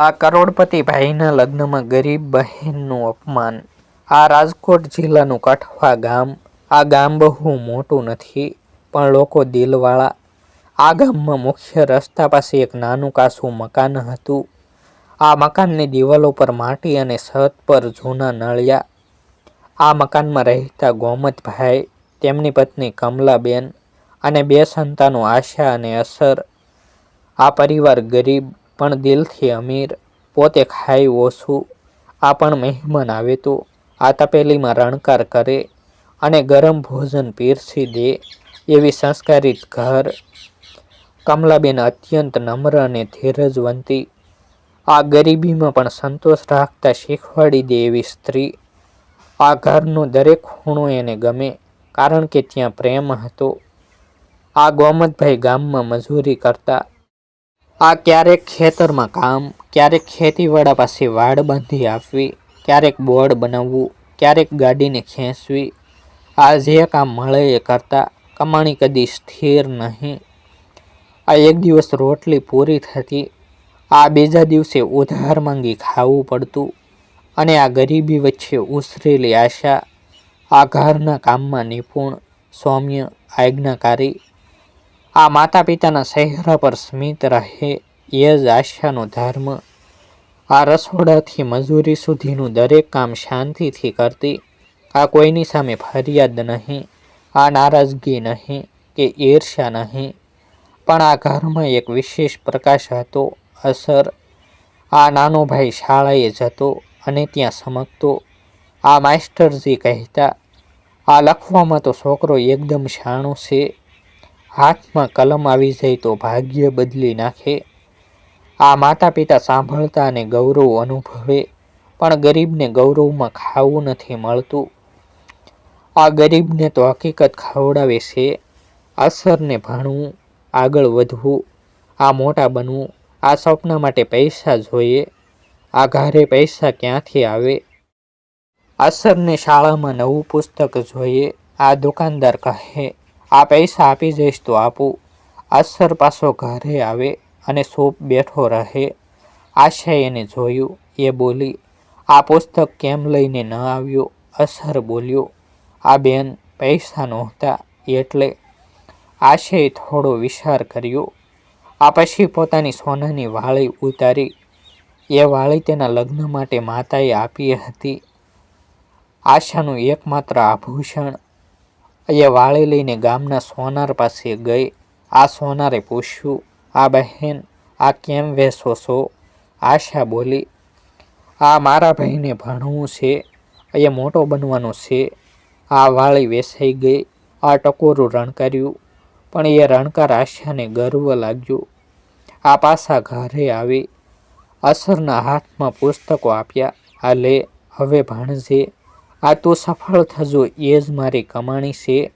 આ કરોડપતિ ભાઈના લગ્નમાં ગરીબ બહેનનું અપમાન. આ રાજકોટ જિલ્લાનું કઠવા ગામ. આ ગામ બહુ મોટું નથી, પણ લોકો દિલવાળા. આ ગામમાં મુખ્ય રસ્તા પાસે એક નાનું કાસું મકાન હતું. આ મકાનની દિવાલો પર માટી અને છત પર જૂના નળિયા. આ મકાનમાં રહેતા ગોમતભાઈ, તેમની પત્ની કમલાબેન અને બે સંતાનો આશા અને અસર. આ પરિવાર ગરીબ પણ દિલથી અમીર, પોતે ખાય ઓછું, આ પણ મહેમાન આવે તો આ તપેલીમાં રણકાર કરે અને ગરમ ભોજન પીરસી દે એવી સંસ્કારિત ઘર. કમલાબેન અત્યંત નમ્ર અને ધીરજવંતી. આ ગરીબીમાં પણ સંતોષ રાખતા શીખવાડી દે એવી સ્ત્રી. આ ઘરનો દરેક ખૂણો એને ગમે, કારણ કે ત્યાં પ્રેમ હતો. આ ગોમતભાઈ ગામમાં મજૂરી કરતા આ ક્યારેક ખેતરમાં કામ, ક્યારેક ખેતીવાડા પાસે વાડ બાંધી આપવી, ક્યારેક બોર્ડ બનાવવું, ક્યારેક ગાડીને ખેંચવી. આ જે કામ મળે એ કરતાં કમાણી કદી સ્થિર નહીં. આ એક દિવસ રોટલી પૂરી થતી, આ બીજા દિવસે ઉધાર માંગી ખાવું પડતું અને આ ગરીબી વચ્ચે ઉછરેલી આશા, આ ઘરના કામમાં નિપુણ, સૌમ્ય, આજ્ઞાકારી આ માતા પિતાના ચહેરા પર સ્મિત રહે એ જ આશાનો ધર્મ. આ રસોડાથી મજૂરી સુધીનું દરેક કામ શાંતિથી કરતી. આ કોઈની સામે ફરિયાદ નહીં, આ નારાજગી નહીં કે ઈર્ષ્યા નહીં. પણ આ ઘરમાં એક વિશેષ પ્રકાશ હતો, અસર. આ નાનો ભાઈ શાળાએ જતો અને ત્યાં સમકતો. આ માસ્ટરજી કહેતા, આ લખવામાં તો છોકરો એકદમ શાણો છે. હાથમાં કલમ આવી જાય તો ભાગ્ય બદલી નાખે. આ માતા પિતા સાંભળતા અને ગૌરવ અનુભવે, પણ ગરીબને ગૌરવમાં ખાવું નથી મળતું. આ ગરીબને તો હકીકત ખવડાવે છે. અસરને ભણવું, આગળ વધવું, આ મોટા બનવું, આ સ્વપ્ન માટે પૈસા જોઈએ, આ ઘરે પૈસા ક્યાંથી આવે? અસરને શાળામાં નવું પુસ્તક જોઈએ, આ દુકાનદાર કહે આ પૈસા આપી જઈશ તો આપું. અસર પાછો ઘરે આવે અને સૂપ બેઠો રહે. આશાએ એને જોયું. એ બોલી, આ પુસ્તક કેમ લઈને ન આવ્યો? અસર બોલ્યો, આ બેન પૈસા નહોતા એટલે. આશયે થોડો વિચાર કર્યો. આ પછી પોતાની સોનાની વાળી ઉતારી. એ વાળી તેના લગ્ન માટે માતાએ આપી હતી. આશાનું એકમાત્ર આભૂષણ એ વાળી લઈને ગામના સોનાર પાસે ગઈ. આ સોનારે પૂછ્યું, આ બહેન, આ કેમ વેસો છો? આશા બોલી, આ મારા ભાઈને ભણવું છે એ મોટો બનવાનો છે. આ વાળી વેસાઈ ગઈ. આ ટકોરું રણકાર્યું પણ એ રણકાર આશાને ગર્વ લાગ્યું. આ પાછા ઘરે આવી, અસરના હાથમાં પુસ્તકો આપ્યા, આ લે, હવે ભણજે. આ તો સફળ થજો, એ જ મારી કમાણી છે.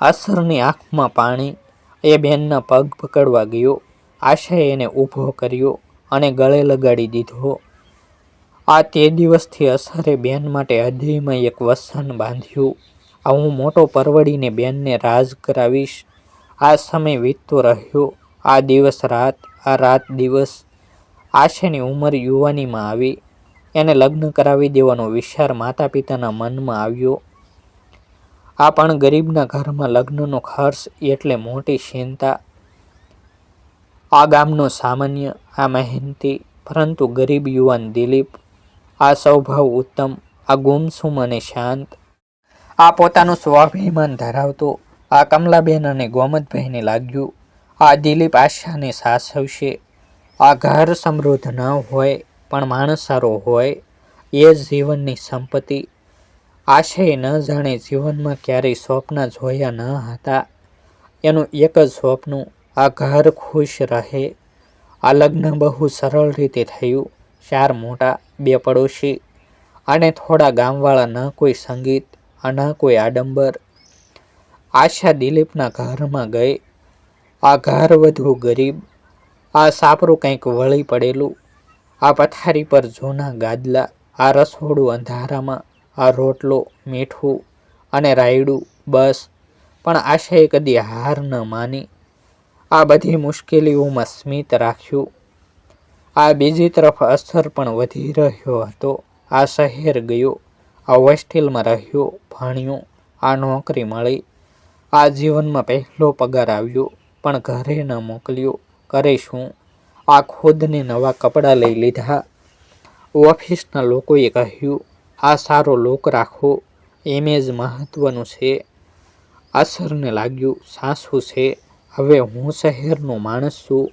અસરની આંખમાં પાણી, એ બેનના પગ પકડવા ગયો, આશાએ એને ઊભો કર્યો અને ગળે લગાડી દીધો. આ તે દિવસથી અસરે બેન માટે હૃદયમાં એક વસન બાંધ્યું. આ હું મોટો પરવડીને બેનને રાજ કરાવીશ. આ સમય વીતતો રહ્યો. આ દિવસ રાત, આ રાત દિવસ. આશાની ઉંમર યુવાનીમાં આવી. એને લગ્ન કરાવી દેવાનો વિચાર માતા પિતાના મનમાં આવ્યો. આ પણ ગરીબના ઘરમાં લગ્નનો ખર્ચ એટલે મોટી ચિંતા. આ ગામનો સામાન્ય, આ મહેનતી, પરંતુ ગરીબ યુવાન દિલીપ, આ સ્વભાવ ઉત્તમ, આ ગુમસુમ અને શાંત. આ પોતાનું સ્વાભિમાન ધરાવતો, આ કમલાબેન અને ગોમતભાઈને લાગ્યું, આ દિલીપ આશાને સાસવશે. આ ઘર સમૃદ્ધ ન હોય પણ માણસ સારો હોય એ જ જીવનની સંપત્તિ. આશય ન જાણે જીવનમાં ક્યારેય સ્વપ્ન જોયા ન હતા. એનું એક જ સ્વપ્ન, આ ઘર ખુશ રહે. આ લગ્ન બહુ સરળ રીતે થયું. ચાર મોટા, બે પડોશી અને થોડા ગામવાળા, ન કોઈ સંગીત, ન કોઈ આડંબર. આશા દિલીપના ઘરમાં ગઈ. આ ઘર વધુ ગરીબ, આ સાપરું કંઈક વળી પડેલું. આ પથારી પર જૂના ગાદલા, આ રસોડું અંધારામાં, આ રોટલો મીઠું અને રાયડું, બસ. પણ આશાએ કદી હાર ન માની. આ બધી મુશ્કેલીઓમાં સ્મિત રાખ્યું. આ બીજી તરફ અસર પણ વધી રહ્યો હતો. આ શહેર ગયો, આ હોસ્ટેલમાં રહ્યો, ભણ્યો, આ નોકરી મળી. આ જીવનમાં પહેલો પગાર આવ્યો, પણ ઘરે ન મોકલ્યો. કરે શું આ ખુદને નવા કપડાં લઈ લીધા. ઓફિસના લોકોએ કહ્યું, આ સારો લોક રાખો એમેજ મહત્વનું છે. અસરને લાગ્યું, સાસુ છે, હવે હું શહેરનો માણસ છું.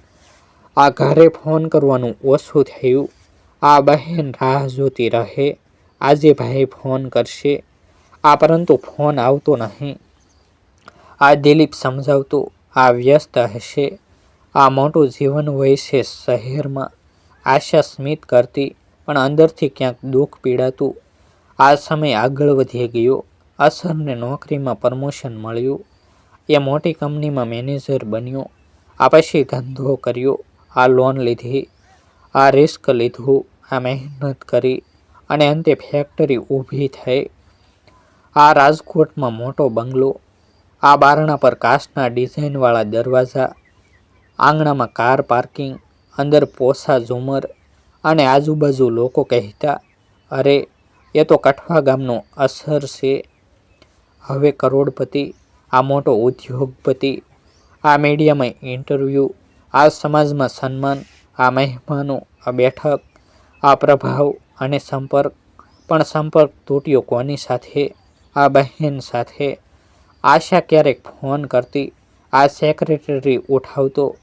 આ ઘરે ફોન કરવાનું ઓછું થયું. આ બહેન રાહ જોતી રહે. આજે ભાઈ ફોન કરશે. આ પરંતુ ફોન આવતો નહીં. આ દિલીપ સમજાવતો, આ વ્યસ્ત હશે. આ મોટું જીવન હોય છે શહેરમાં. આશા સ્મિત કરતી, પણ અંદરથી ક્યાંક દુઃખ પીડાતું. આ સમય આગળ વધી ગયો. અસરને નોકરીમાં પ્રમોશન મળ્યું. એ મોટી કંપનીમાં મેનેજર બન્યો. આ પછી ધંધો કર્યો. આ લોન લીધી. આ રિસ્ક લીધું. આ મહેનત કરી. અને અંતે ફેક્ટરી ઊભી થઈ. આ રાજકોટમાં મોટો બંગલો. આ બારણા પર કાચના ડિઝાઇનવાળા દરવાજા. આંગણામાં કાર પાર્કિંગ, અંદર પોસા ઝુમર અને આજુબાજુ લોકો કહેતા, અરે, એ તો કઠવા ગામનો અસર છે. હવે કરોડપતિ, આ મોટો ઉદ્યોગપતિ, આ મીડિયામાં ઇન્ટરવ્યૂ, આ સમાજમાં સન્માન, આ મહેમાનો, આ બેઠક, આ પ્રભાવ અને સંપર્ક. પણ સંપર્ક તૂટ્યો કોની સાથે? આ બહેન સાથે? આશા ક્યારેક ફોન કરતી, આ સેક્રેટરી ઉઠાવતો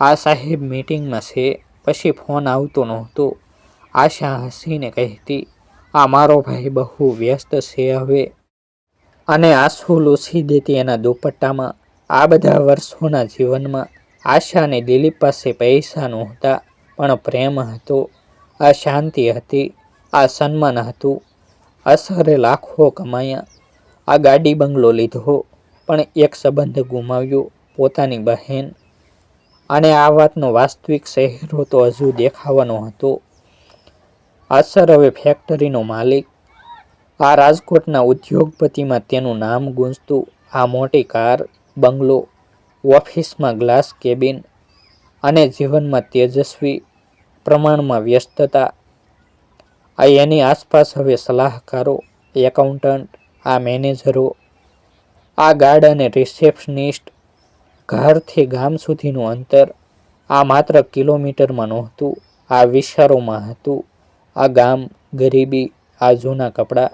આ સાહેબ મીટિંગમાં છે. પછી ફોન આવતો નહોતો. આશા હસીને કહેતી, આ મારો ભાઈ બહુ વ્યસ્ત છે હવે. અને આંસુ લૂસી દેતી એના દુપટ્ટામાં, આ બધા વર્ષોના જીવનમાં આશા અને દિલીપ પાસે પૈસા નહોતા, પણ પ્રેમ હતો. આ શાંતિ હતી, આ સન્માન હતું. અસરે લાખો કમાયા. આ ગાડી બંગલો લીધો, પણ એક સંબંધ ગુમાવ્યો પોતાની બહેન. અને આ વાતનો વાસ્તવિક ચહેરો તો હજુ દેખાવાનો હતો. અસર હવે ફેક્ટરીનો માલિક. આ રાજકોટના ઉદ્યોગપતિમાં તેનું નામ ગુંજતું આ મોટી કાર, બંગલો, ઓફિસમાં ગ્લાસ કેબિન અને જીવનમાં તેજસ્વી પ્રમાણમાં વ્યસ્તતા. આ એની આસપાસ હવે સલાહકારો એકાઉન્ટન્ટ આ મેનેજરો આ ગાર્ડ અને રિસેપ્શનિસ્ટ ઘરથી ગામ સુધીનું અંતર આ માત્ર કિલોમીટરમાં નહોતું, આ વિસ્તારોમાં હતું. આ ગામ ગરીબી, આ જૂના કપડાં,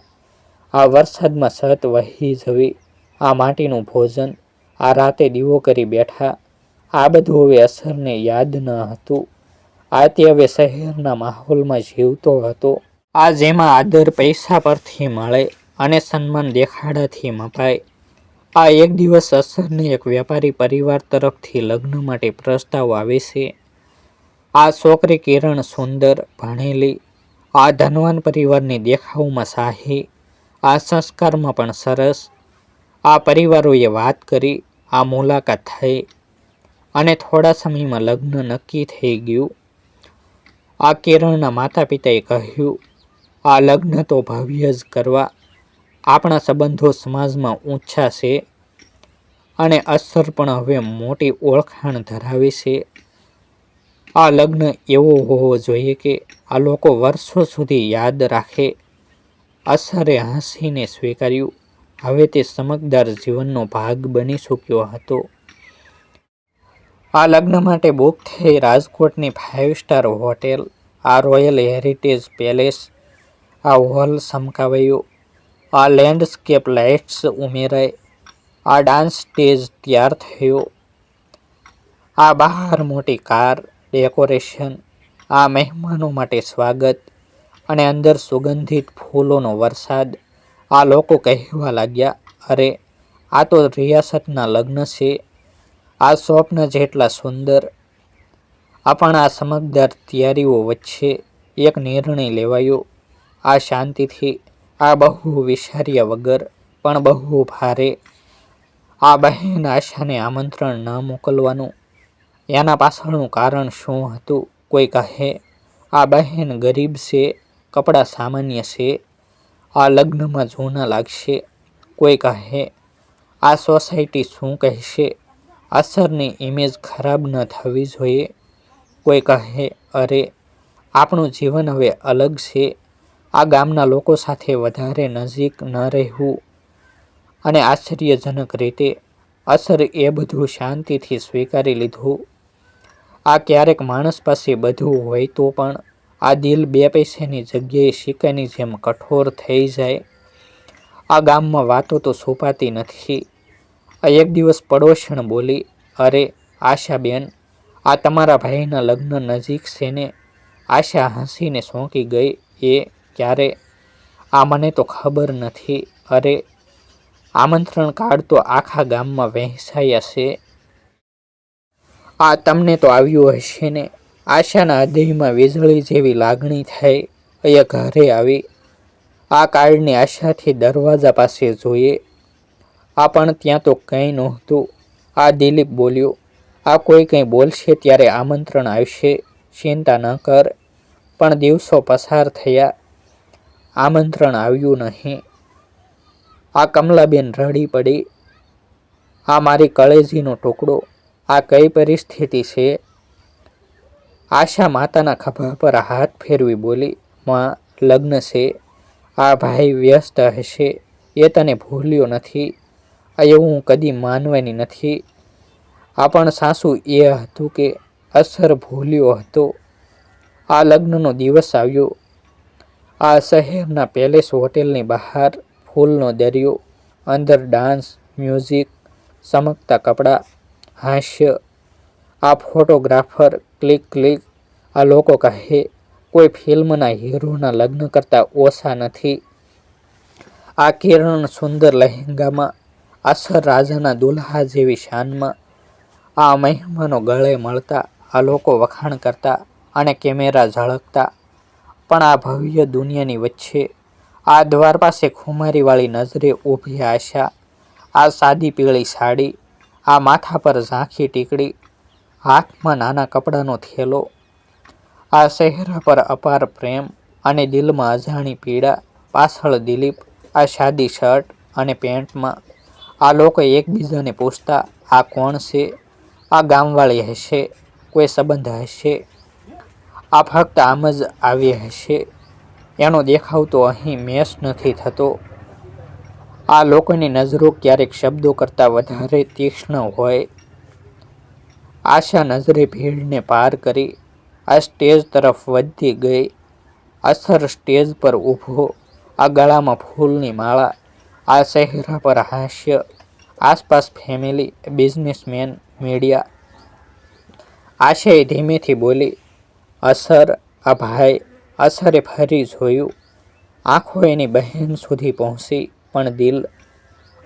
આ વરસાદમાં સત વહી જવી, આ માટીનું ભોજન, આ રાતે દીવો કરી બેઠા, આ બધું હવે અસરને યાદ ન હતું. આ તે હવે શહેરના માહોલમાં જીવતો હતો. આ જેમાં આદર પૈસા પરથી મળે અને સન્માન દેખાડાથી મપાય. આ એક દિવસ અસરને એક વેપારી પરિવાર તરફથી લગ્ન માટે પ્રસ્તાવ આવે છે. આ છોકરી કિરણ સુંદર ભણેલી, આ ધનવાન પરિવારની દેખાવમાં શાહી, આ સંસ્કારમાં પણ સરસ, આ પરિવારોએ વાત કરી, આ મુલાકાત થઈ અને થોડા સમયમાં લગ્ન નક્કી થઈ ગયું. આ કિરણના માતા પિતાએ કહ્યું, આ લગ્ન તો ભવ્ય જ કરવા. આપણા સંબંધો સમાજમાં ઊંચા છે. અને અસર પણ હવે મોટી ઓળખાણ ધરાવે છે. આ લગ્ન એવો હોવો જોઈએ કે આ લોકો વર્ષો સુધી યાદ રાખે. અસરે હસીને સ્વીકાર્યું. હવે તે ચમકદાર જીવનનો ભાગ બની ચૂક્યો હતો. આ લગ્ન માટે બુક થઈ રાજકોટની ફાઇવ સ્ટાર હોટેલ, આ રોયલ હેરિટેજ પેલેસ આ હોલ સમકાવાયો. આ લેન્ડસ્કેપ લાઇટ્સ ઉમેરાય. આ ડાન્સ સ્ટેજ તૈયાર થયો. આ બહાર મોટી કાર, ડેકોરેશન, આ મહેમાનો માટે સ્વાગત અને અંદર સુગંધિત ફૂલોનો વરસાદ. આ લોકો કહેવા લાગ્યા, અરે, આ તો રિયાસતના લગ્ન છે. આ સ્વપ્ન જેટલા સુંદર. આપણ આ સમકદાર તૈયારીઓ વચ્ચે એક નિર્ણય લેવાયો. આ શાંતિથી, આ બહુ વિચાર્યા વગર, પણ બહુ ભારે આ બહેન આશાને આમંત્રણ ન મોકલવાનું. એના પાછળનું કારણ શું હતું કોઈ કહે? આ બહેન ગરીબ છે, કપડાં સામાન્ય છે, આ લગ્નમાં જૂના લાગશે, કોઈ કહે? આ સોસાયટી શું કહેશે? અસરની ઇમેજ ખરાબ ન થવી જોઈએ, કોઈ કહે? અરે, આપણું જીવન હવે અલગ છે. આ ગામના લોકો સાથે વધારે નજીક ન રહેવું. અને આશ્ચર્યજનક રીતે અસર એ બધું શાંતિથી સ્વીકારી લીધું. આ ક્યારેક માણસ પાસે બધું હોય તો પણ આ દિલ બે પૈસાની જગ્યાએ સિક્કાની જેમ કઠોર થઈ જાય. આ ગામમાં વાતો તો છુપાતી નથી. એક દિવસ પડોશણ બોલી, અરે, આશાબેન, આ તમારા ભાઈના લગ્ન નજીક છે ને? આશા હસીને સોંકી ગઈ, એ ક્યારે? આ મને તો ખબર નથી. અરે આમંત્રણ કાર્ડ તો આખા ગામમાં વહેંચાયા છે. આ તમને તો આવ્યું હશે ને. આશાના હૃદયમાં વીજળી જેવી લાગણી થઈ એ ઘરે આવી. આ કાર્ડની આશાથી દરવાજા પાસે જોઈએ. આ પણ ત્યાં તો કંઈ નહોતું. આ દિલીપ બોલ્યો, આ કોઈ કંઈ બોલશે ત્યારે આમંત્રણ આવશે. ચિંતા ન કર. પણ દિવસો પસાર થયા. આમંત્રણ આવ્યું નહીં. આ કમલાબેન રડી પડી. આ મારી કળેજીનો ટુકડો. આ કઈ પરિસ્થિતિ છે? આશા માતાના ખભા પર હાથ ફેરવી બોલી, માં, લગ્ન છે. આ ભાઈ વ્યસ્ત હશે. એ તને ભૂલ્યો નથી. આ એવું હું કદી માનવાની નથી. આ પણ સાસુ એ હતું કે અસર ભૂલ્યો હતો. આ લગ્નનો દિવસ આવ્યો. આ શહેરના પેલેસ હોટેલની બહાર ફૂલનો દરિયો, અંદર ડાન્સ મ્યુઝિક ચમકતા કપડાં, હાસ્ય. આ ફોટોગ્રાફર ક્લિક ક્લિક આ લોકો કહે, કોઈ ફિલ્મના હીરોના લગ્ન કરતાં ઓછા નથી. આ કિરણ સુંદર લહેંગામાં અસર રાજાના દુલ્હા જેવી શાનમાં. આ મહેમાનો ગળે મળતા, આ લોકો વખાણ કરતા અને કેમેરા ઝળકતા. પણ આ ભવ્ય દુનિયાની વચ્ચે આ દ્વાર પાસે ખુમારીવાળી નજરે ઊભી આશા, આ સાદી પીળી સાડી, આ માથા પર ઝાંખી ટીકડી, હાથમાં નાના કપડાનો થેલો, આ ચહેરા પર અપાર પ્રેમ અને દિલમાં અજાણી પીડા, પાછળ દિલીપ, આ સાદી શર્ટ અને પેન્ટમાં, આ લોકો એકબીજાને પૂછતા, આ કોણ છે? આ ગામવાળી હશે? કોઈ સંબંધ હશે? આ ફક્ત આમ જ આવી હશે? એનો દેખાવ તો અહીં મેસ નથી થતો. આ લોકોની નજરો ક્યારેક શબ્દો કરતાં વધારે તીક્ષ્ણ હોય. આશા નજરે ભીડને પાર કરી, આ સ્ટેજ તરફ વધતી ગઈ. અસર સ્ટેજ પર ઊભો, આ ગળામાં ફૂલની માળા, આ ચહેરા પર હાસ્ય, આસપાસ ફેમિલી, બિઝનેસમેન, મીડિયા. આશાએ ધીમેથી બોલી, અસર, આ ભાઈ અસરે ફરી જોયું. આંખો એની બહેન સુધી પહોંચી, પણ દિલ,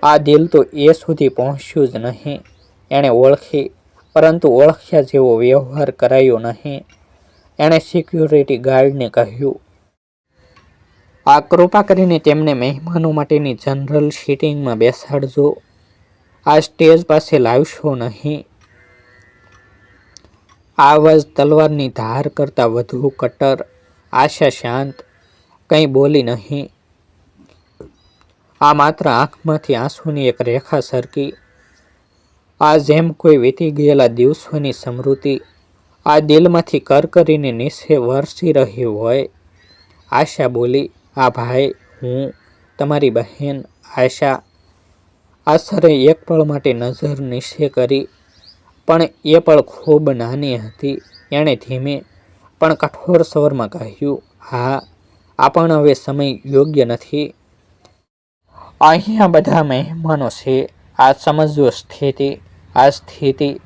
આ દિલ તો એ સુધી પહોંચ્યું જ નહીં. એણે ઓળખી, પરંતુ ઓળખ્યા જેવો વ્યવહાર કરાયો નહીં. એણે સિક્યુરિટી ગાર્ડને કહ્યું, આ કૃપા કરીને તેમને મહેમાનો માટેની જનરલ સીટિંગમાં બેસાડજો. આ સ્ટેજ પાસે લાવશો નહીં. આ અવાજ તલવારની ધાર કરતાં વધુ કટર આશા શાંત, કંઈ બોલી નહીં. આ માત્ર આંખમાંથી આંસુની એક રેખા સરકી. આ જેમ કોઈ વીતી ગયેલા દિવસોની સ્મૃતિ આ દિલમાંથી કર કરીને નીચે વરસી રહી હોય. આશા બોલી, આ ભાઈ, હું, તમારી બહેન, આશા. આશરે એક પળ માટે નજર નીચે કરી, પણ એ પળ ખૂબ નાની હતી. એણે ધીમે પણ કઠોર સ્વરમાં કહ્યું, હા, આ પણ હવે સમય યોગ્ય નથી. અહીંયા બધા મહેમાનો છે. આ સમજવો સ્થિતિ, આ સ્થિતિ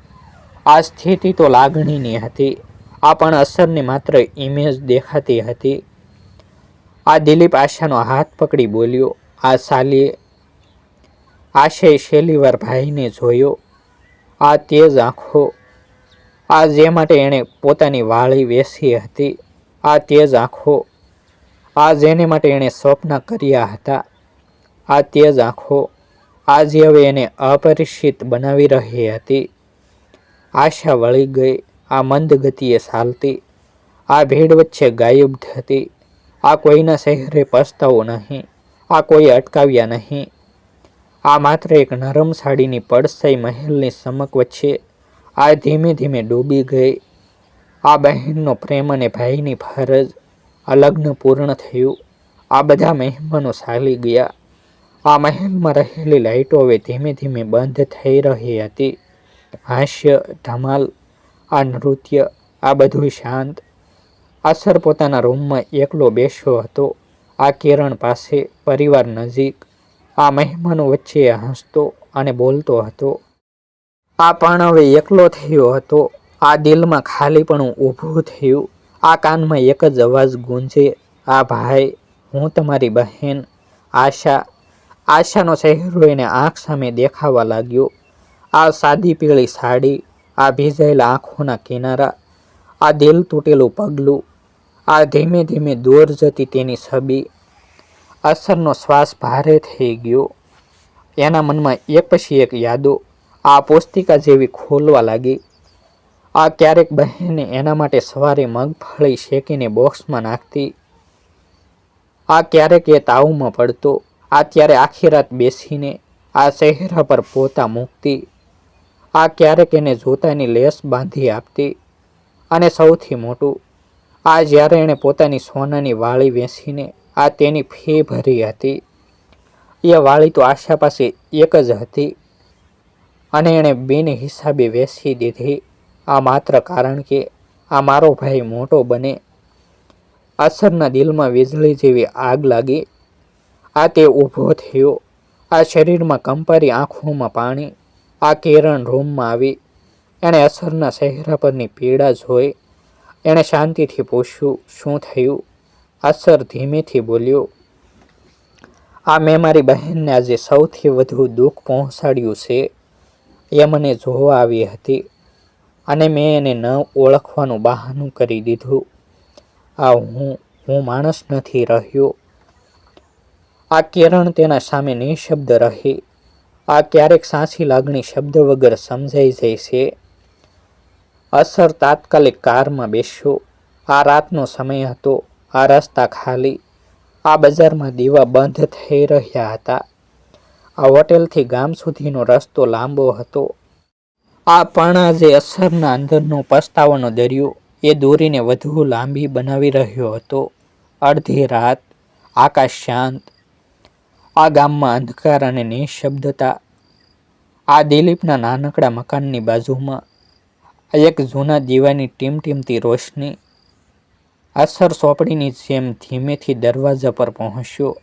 આ સ્થિતિ તો લાગણીની હતી. આ પણ અસરની માત્ર ઇમેજ દેખાતી હતી. આ દિલીપ આશાનો હાથ પકડી બોલ્યો, આ સાલીએ આશાએ છેલ્લીવાર ભાઈને જોયો. આ તેજ આંખો આ જે માટે એણે પોતાની વાળી વેસી હતી, આ તેજ આંખો, આ જેને માટે એણે સ્વપ્ન કર્યા હતા, આ તેજ આંખો આજે હવે એને અપરિચિત બનાવી રહી હતી, આશા વળી ગઈ, આ મંદ ગતિએ ચાલતી, આ ભીડ વચ્ચે ગાયબ થતી, આ કોઈના શહેરે પસ્તાવો નહીં, આ કોઈ અટકાવ્યા નહીં, આ માત્ર એક નરમ સાડીની પડસાઈ મહેલની સમક વચ્ચે આ ધીમે ધીમે ડૂબી ગઈ. આ બહેનનો પ્રેમ અને ભાઈની ફરજ આ લગ્ન પૂર્ણ થયું. આ બધા મહેમાનો ચાલી ગયા. આ મહેલમાં રહેલી લાઇટો હવે ધીમે ધીમે બંધ થઈ રહી હતી. હાસ્ય, ધમાલ, આ નૃત્ય, આ બધું શાંત. અસર પોતાના રૂમમાં એકલો બેસ્યો હતો. આ કિરણ પાસે પરિવાર નજીક. આ મહેમાનો વચ્ચે હસતો અને બોલતો હતો. આ પણ હવે એકલો થયો હતો. આ દિલમાં ખાલી પણ ઊભું થયું. આ કાનમાં એક જ અવાજ ગુંજે. આ ભાઈ, હું તમારી બહેન. આશા, આશાનો ચહેરો એને આંખ સામે દેખાવા લાગ્યો. આ સાદી પીળી સાડી, આ ભીજાયેલા આંખોના કિનારા, આ દિલ તૂટેલું પગલું, આ ધીમે ધીમે દૂર જતી તેની છબી. અસરનો શ્વાસ ભારે થઈ ગયો. એના મનમાં એક પછી એક યાદો આ પોસ્તિકા જેવી ખોલવા લાગી. આ ક્યારેક બહેને એના માટે સવારે મગફળી શેકીને બોક્સમાં નાખતી. આ ક્યારેક એ તાવમાં પડતો. આ ત્યારે આખી રાત બેસીને આ ચહેરા પર પોતા મૂકતી. આ ક્યારેક એને જોતાની લેસ બાંધી આપતી. અને સૌથી મોટું, આ જ્યારે એણે પોતાની સોનાની વાળી વેચીને આ તેની ફી ભરી હતી. એ વાળી તો આશા પાસે એક જ હતી. અને એણે બિન હિસાબે વેચી દીધી. આ માત્ર કારણ કે આ મારો ભાઈ મોટો બને. અસરના દિલમાં વીજળી જેવી આગ લાગી. આ તે ઊભો થયો. આ શરીરમાં કંપારી આંખોમાં પાણી. આ કેરણ રૂમમાં આવી. એણે અસરના ચહેરા પરની પીડા જોઈ. એણે શાંતિથી પૂછ્યું, શું થયું? અસર ધીમેથી બોલ્યો, આ મેં મારી બહેનને આજે સૌથી વધુ દુઃખ પહોંચાડ્યું છે. એ મને જોવા આવી હતી અને મેં એને ન ઓળખવાનું બહાનું કરી દીધું. આ હું હું માણસ નથી રહ્યો. આ કિરણ તેના સામે નિઃશબ્દ રહી. આ ક્યારેક સાચી લાગણી શબ્દ વગર સમજાઈ જાય છે. અસર તાત્કાલિક કારમાં બેસ્યો. આ રાતનો સમય હતો. આ રસ્તા ખાલી. આ બજારમાં દીવા બંધ થઈ રહ્યા હતા. આ હોટેલથી ગામ સુધીનો રસ્તો લાંબો હતો. આ પણ જે અસરના અંદરનો પસ્તાવાનો દરિયો, એ દોરીને વધુ લાંબી બનાવી રહ્યો હતો. અડધી રાત, આકાશ શાંત. આ ગામમાં અંધકાર અને નિઃશબ્દતા. આ દિલીપના નાનકડા મકાનની બાજુમાં એક જૂના દીવાની ટીમટીમતી રોશની. અસર સોપડીની જેમ ધીમેથી દરવાજા પર પહોંચ્યો.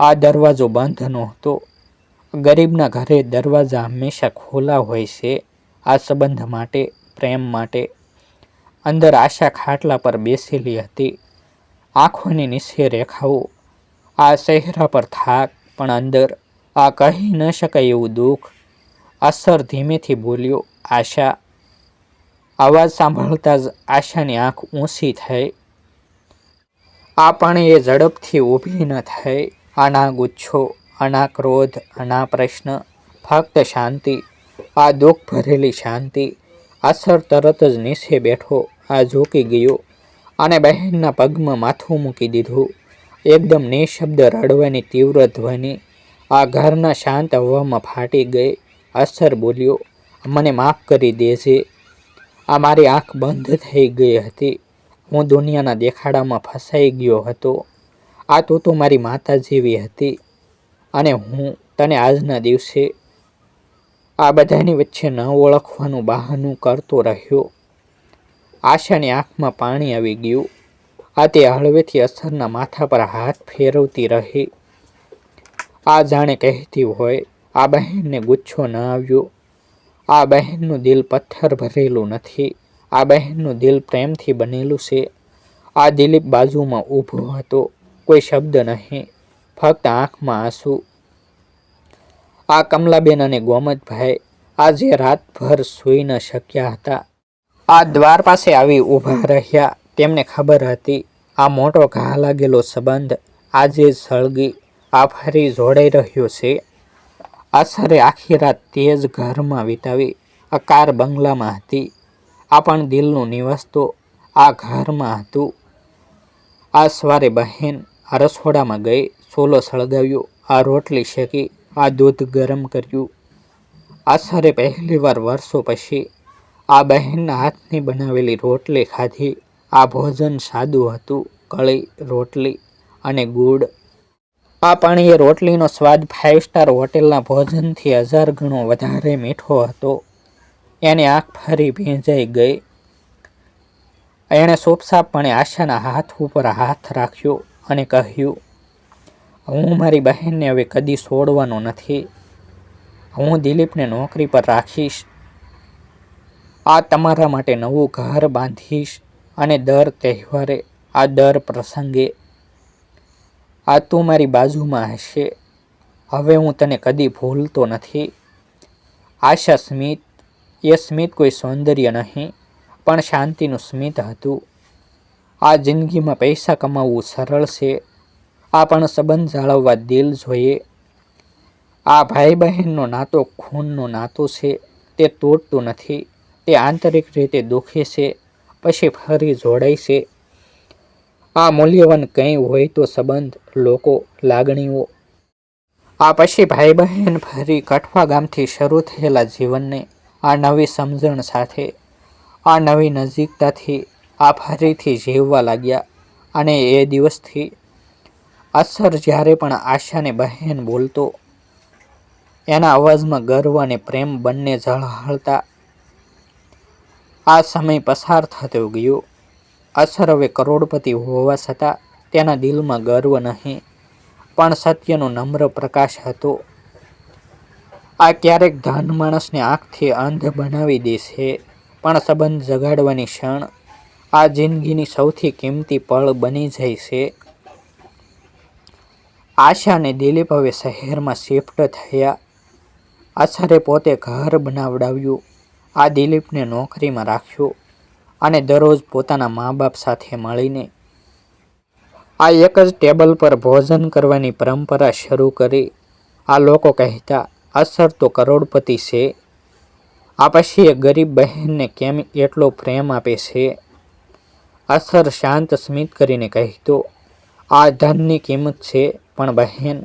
આ દરવાજો બંધ નહોતો. ગરીબના ઘરે દરવાજા હંમેશા ખોલા હોય છે. આ સંબંધ માટે, પ્રેમ માટે અંદર આશા ખાટલા પર બેસેલી હતી. આંખોની નીચે રેખાઓ, આ ચહેરા પર થાક, પણ અંદર આ કહી ન શકાય એવું દુઃખ. અસર ધીમેથી બોલ્યો, આશા. અવાજ સાંભળતા જ આશાની આંખ ઊંચી થઈ. આ પણ એ ઝડપથી ઊભી ન થઈ. આના ગુચ્છો આના ક્રોધ અના પ્રશ્ન ફક્ત શાંતિ, આ દુઃખ ભરેલી શાંતિ અસર તરત જ નીચે બેઠો, આ ઝૂકી ગયો, અને બહેનના પગમાં માથું મૂકી દીધું. એકદમ નિશબ્દ રડવાની તીવ્ર ધ્વનિ, આ ઘરના શાંત હવામાં ફાટી ગઈ, અસર બોલ્યો, મને માફ કરી દેજે. આ મારી આંખ બંધ થઈ ગઈ હતી. હું દુનિયાના દેખાડામાં ફસાઈ ગયો હતો. આ તો તો મારી માતા જેવી હતી. અને હું તને આજના દિવસે આ બધાની વચ્ચે ન ઓળખવાનું બહાનું કરતો રહ્યો. આશાની આંખમાં પાણી આવી ગયું. આ તે હળવેથી અસરના માથા પર હાથ ફેરવતી રહી. આ જાણે કહેતી હોય, આ બહેનને ગુચ્છો ન આવ્યો. આ બહેનનું દિલ પથ્થર ભરેલું નથી. આ બહેનનું દિલ પ્રેમથી બનેલું છે. આ દિલીપ બાજુમાં ઊભો હતો. કોઈ શબ્દ નહીં. ફક્ત આંખમાં આંસુ. આ કમલાબેન અને ગોમતભાઈ આજે રાતભર સૂઈ ન શક્યા હતા. આ દ્વાર પાસે આવી ઊભા રહ્યા. તેમને ખબર હતી, આ મોટો ઘા લાગેલો સંબંધ આજે સળગી આ ફરી જોડાઈ રહ્યો છે. અસરે આખી રાત તે જ ઘરમાં વિતાવી આ કાર બંગલામાં હતી. આ પણ દિલનું નિવાસતો આ ઘરમાં હતું. આ સવારે બહેન આ રસોડામાં ગઈ. સોલો સળગાવ્યો. આ રોટલી શેકી, આ દૂધ ગરમ કર્યું. આશરે પહેલીવાર વર્ષો પછી આ બહેનના હાથની બનાવેલી રોટલી ખાધી. આ ભોજન સાદું હતું, કળી રોટલી અને ગુડ આ પાણીએ રોટલીનો સ્વાદ ફાઇવ સ્ટાર હોટેલના ભોજનથી હજાર ગણો વધારે મીઠો હતો. એની આંખ ફરી ભીંજાઈ ગઈ. એણે સોપસાપણે આશાના હાથ ઉપર હાથ રાખ્યો અને કહ્યું હું મારી બહેનને હવે કદી છોડવાનો નથી. હું દિલીપને નોકરી પર રાખીશ. આ તમારા માટે નવું ઘર બાંધીશ અને દર તહેવારે આ દર પ્રસંગે. આ તું મારી બાજુમાં હશે. હવે હું તને કદી ભૂલતો નથી. આશા સ્મિત, એ સ્મિત કોઈ સૌંદર્ય નહીં, પણ શાંતિનું સ્મિત હતું. આ જિંદગીમાં પૈસા કમાવવું સરળ છે. આ પણ સંબંધ જાળવવા દિલ જોઈએ. આ ભાઈ બહેનનો નાતો ખૂનનો નાતો છે, તે તૂટતું નથી, તે આંતરિક રીતે દુઃખી છે, પછી ફરી જોડાય છે. આ મૂલ્યવાન કંઈ હોય તો સંબંધ, લોકો, લાગણીઓ. આ પછી ભાઈ બહેન ફરી કઠવા ગામથી શરૂ થયેલા જીવનને આ નવી સમજણ સાથે, આ નવી નજીકતાથી આ ફરીથી જીવવા લાગ્યા અને એ દિવસથી અસર જ્યારે પણ આશાને બહેન બોલતો, એના અવાજમાં ગર્વ અને પ્રેમ બંને ઝળહળતા આ સમય પસાર થતો ગયો. અસર હવે કરોડપતિ હોવા છતાં તેના દિલમાં ગર્વ નહીં, પણ સત્યનો નમ્ર પ્રકાશ હતો. આ ક્યારેક ધન માણસને આંખથી અંધ બનાવી દેશે, પણ સંબંધ જગાડવાની ક્ષણ આ જિંદગીની સૌથી કિંમતી પળ બની જાય છે. આશા અને દિલીપ હવે શહેરમાં શિફ્ટ થયા. અસરે પોતે ઘર બનાવડાવ્યું. આ દિલીપને નોકરીમાં રાખ્યો અને દરરોજ પોતાના મા બાપ સાથે મળીને આ એક જ ટેબલ પર ભોજન કરવાની પરંપરા શરૂ કરી. આ લોકો કહેતા, અસર તો કરોડપતિ છે. આ પછી એ ગરીબ બહેનને કેમ એટલો પ્રેમ આપે છે? અસર શાંત સ્મિત કરીને કહેતો, આ ધનની કિંમત છે. પણ બહેન,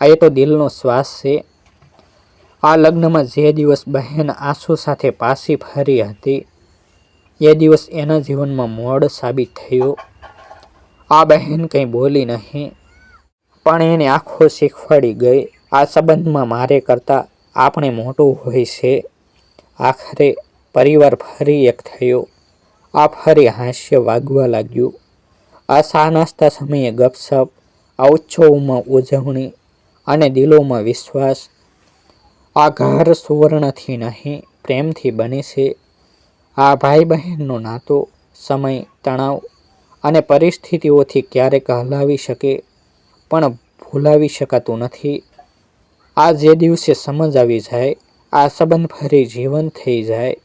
આ એ તો દિલનો શ્વાસ છે. આ લગ્નમાં જે દિવસ બહેન આંસુ સાથે પાછી ફરી હતી, એ દિવસ એના જીવનમાં મોડ સાબિત થયો. આ બહેન કંઈ બોલી નહીં, પણ એની આંખો શીખવાડી ગઈ. આ સંબંધમાં મારે કરતાં આપણે મોટું હોય છે. આખરે પરિવાર ફરી એક થયો. આ ફરી હાસ્ય વાગવા લાગ્યું. આ સા નાસ્તા સમયે ગપસપ આ ઉત્સવમાં ઉજવણી અને દિલોમાં વિશ્વાસ. આ ઘર સુવર્ણથી નહીં, પ્રેમથી બને છે. આ ભાઈ બહેનનો નાતો, સમય, તણાવ અને પરિસ્થિતિઓથી ક્યારેક હલાવી શકે, પણ ભૂલાવી શકાતું નથી. આ જે દિવસે સમજ આવી જાય, આ સંબંધ ફરી જીવન થઈ જાય.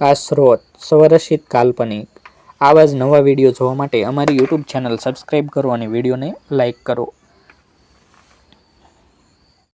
આ સ્રોત સ્વરસિત કાલ્પનિક આવા જ નવા વીડિયો જોવા માટે અમારી યુટ્યુબ ચેનલ સબસ્ક્રાઈબ કરો અને વિડીયોને લાઇક કરો.